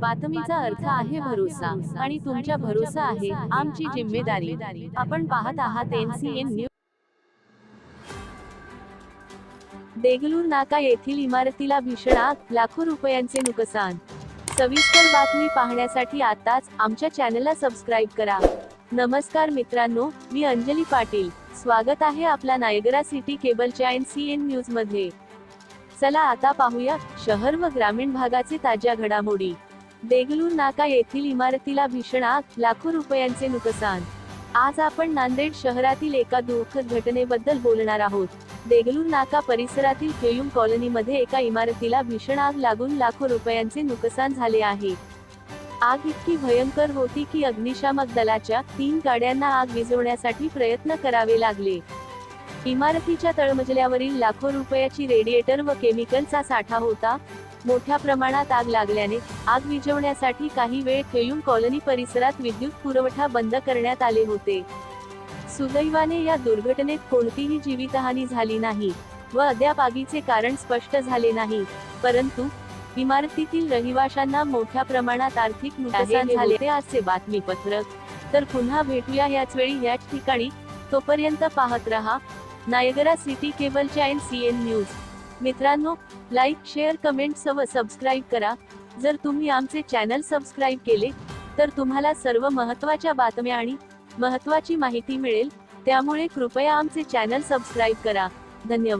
बातमीचा अर्थ आहे भरोसा आणि तुमच्या भरोसा आहे आमची जिम्मेदारी. आपण पाहत आहात एनसीएन न्यूज देगलूर नाका येथील इमारतीला भीषण आग लाखो रुपयांचे नुकसान. सविस्तर बातमी पाहण्यासाठी आताच आमच्या चॅनलला सबस्क्राईब करा. नमस्कार मित्रांनो मी अंजली पाटील. स्वागत आहे आपला नायगरा सिटी केबलच्या एन सी एन न्यूजमध्ये चला आता पाहूया शहर व ग्रामीण भागाचे ताज्या घडामोडी. देगलूर नाका येथील इमारतीला भीषण आग लाखो रुपयांचे नुकसान. आज आपण नांदेड शहरातील एका दुःखद घटनेबद्दल बोलणार आहोत. देगलूर नाका परिसरातील केयुम कॉलनीमध्ये एका इमारतीला भीषण आग लागून लाखो रुपयांचे नुकसान झाले आहे. आग इतकी भयंकर होती की अग्निशामक दलाच्या तीन गाड्यांना आग विझवण्यासाठी प्रयत्न करावे लागले. इमारतीच्या तळमजल्यावरील लाखो रुपयाची रेडिएटर व केमिकलचा साठा होता मोठ्या प्रमाणात आग लागल्याने आग विझवण्यासाठी काही वेळ केयुम कॉलनी परिसरात विद्युत पुरवठा बंद करण्यात आले होते. सुदैवाने या दुर्घटनेत कोणतीही जीवितहानी झाली नाही व अद्याप आगीचे कारण स्पष्ट झाले नाही परंतु इमारतीतील रहिवाशांना मोठ्या प्रमाणात आर्थिक नुकसान झाले. ते आजचे बातमीपत्रक तर पुन्हा भेटूया याच वेळी याच ठिकाणी. तोपर्यंत पाहत रहा. नायगरा सिटी केबलच्या एन सी एन न्यूज. मित्रांनो लाईक शेअर कमेंट सव सबस्क्राईब करा. जर तुम्ही आमचे चॅनल सबस्क्राईब केले तर तुम्हाला सर्व महत्त्वाच्या बातम्या आणि महत्त्वाची माहिती मिळेल. त्यामुळे कृपया आमचे चॅनल सबस्क्राईब करा. धन्यवाद.